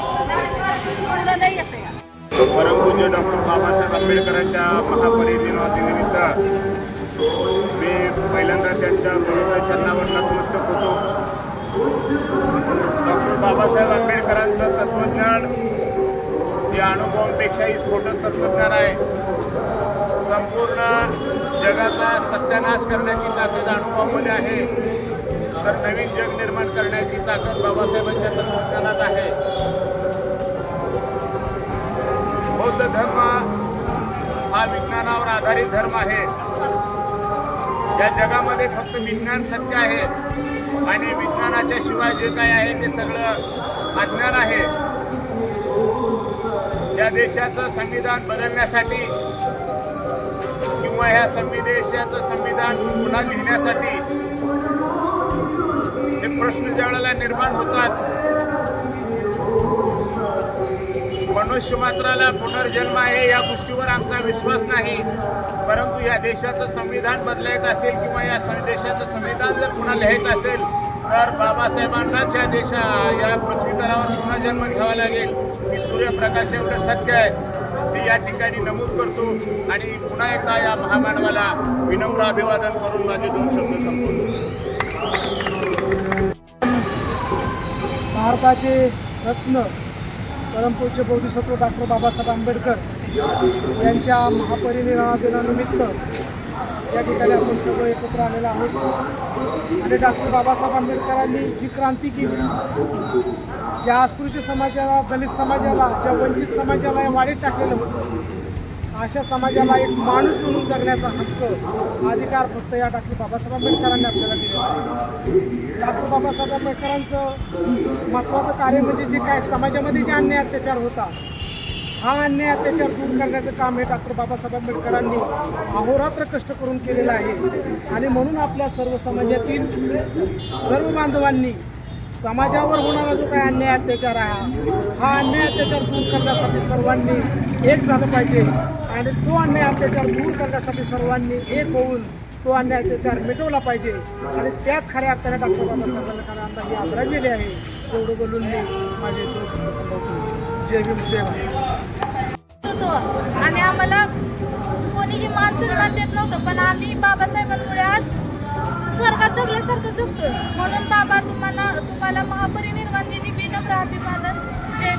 तुला नाही येतं या परमपूज्य डॉक्टर बाबासाहेब आंबेडकरांच्या महापरिनिर्वाणानिमित्त मी पहिल्यांदा त्यांच्या पवित्र चरणावर नतमस्तक होतो. डॉक्टर बाबासाहेब आंबेडकरांचं तत्त्वज्ञान हे अनुभवांपेक्षाही स्फोटक तत्त्वज्ञान आहे. संपूर्ण जगाचा सत्यानाश करण्याची ताकद अनुभवामध्ये आहे. तर नवीन जग निर्माण करण्याची ताकद बाबासाहेबांच्या तत्वज्ञानात आहे. बौद्ध धर्म हा विज्ञानावर आधारित धर्म आहे. या जगामध्ये फक्त विज्ञान सत्य आहे. आणि विज्ञानाच्या शिवाय जे काय आहे ते सगळं अज्ञान आहे. या देशाचं संविधान बदलण्यासाठी ह्या संविदेशाचं संविधान पुन्हा लिहिण्यासाठी हे प्रश्न ज्यावेळेला निर्माण होतात मनुष्य मात्राला पुनर्जन्म आहे या गोष्टीवर आमचा विश्वास नाही. परंतु या देशाचं संविधान बदलायचं असेल किंवा या देशाचं संविधान जर पुन्हा लिहायचं असेल तर बाबासाहेबांनाच या देशा या पृथ्वी तलावर पुन्हा जन्म घ्यावा लागेल. की सूर्यप्रकाश एवढं सत्य आहे. मी या ठिकाणी नमूद करतो आणि पुन्हा एकदा या महामानवाला विनम्र अभिवादन करून माझे दोन शब्द संपवतो. भारताचे रत्न परमपूज्य बोधिसत्व डॉक्टर बाबासाहेब आंबेडकर यांच्या महापरिनिर्वाण दिनानिमित्त या ठिकाणी आपण सर्व एकत्र आलेलो आहोत. आणि डॉक्टर बाबासाहेब आंबेडकरांनी जी क्रांती केली ज्या अस्पृश्य समाजाला दलित समाजाला ज्या वंचित समाजाला या वाढीत टाकलेलं होतं अशा समाजाला एक माणूस म्हणून जगण्याचा हक्क अधिकार फक्त या डॉक्टर बाबासाहेब आंबेडकरांनी आपल्याला दिलेला आहे. डॉक्टर बाबासाहेब आंबेडकरांचं महत्त्वाचं कार्य म्हणजे जे काय समाजामध्ये जे अन्याय अत्याचार होता हा अन्याय अत्याचार दूर करण्याचं काम हे डॉक्टर बाबासाहेब आंबेडकरांनी अहोरात्र कष्ट करून केलेलं आहे. आणि म्हणून आपल्या सर्व समाजातील सर्व बांधवांनी समाजावर होणारा जो काही अन्याय अत्याचार आहे हा अन्याय अत्याचार दूर करण्यासाठी सर्वांनी एक झालं पाहिजे. आणि तो अन्याय अत्याचार दूर करण्यासाठी सर्वांनी एक होऊन तो अन्याय अत्याचार मिटवला पाहिजे. आणि त्याच खऱ्या अर्थाने डॉक्टर बाबासाहेब आंबेडकरांना ही आदरांजली आहे. एवढं बोलून मी माझे दोन शब्द संपवतो जय भीम जय भारत. आणि आम्हाला कोणीही मान सन्मान देत नव्हतं पण आम्ही बाबासाहेबांमुळे आज स्वर्गात जगल्यासारखं मला महापरिनिर्वाण दिनी बीन प्राभिमानंद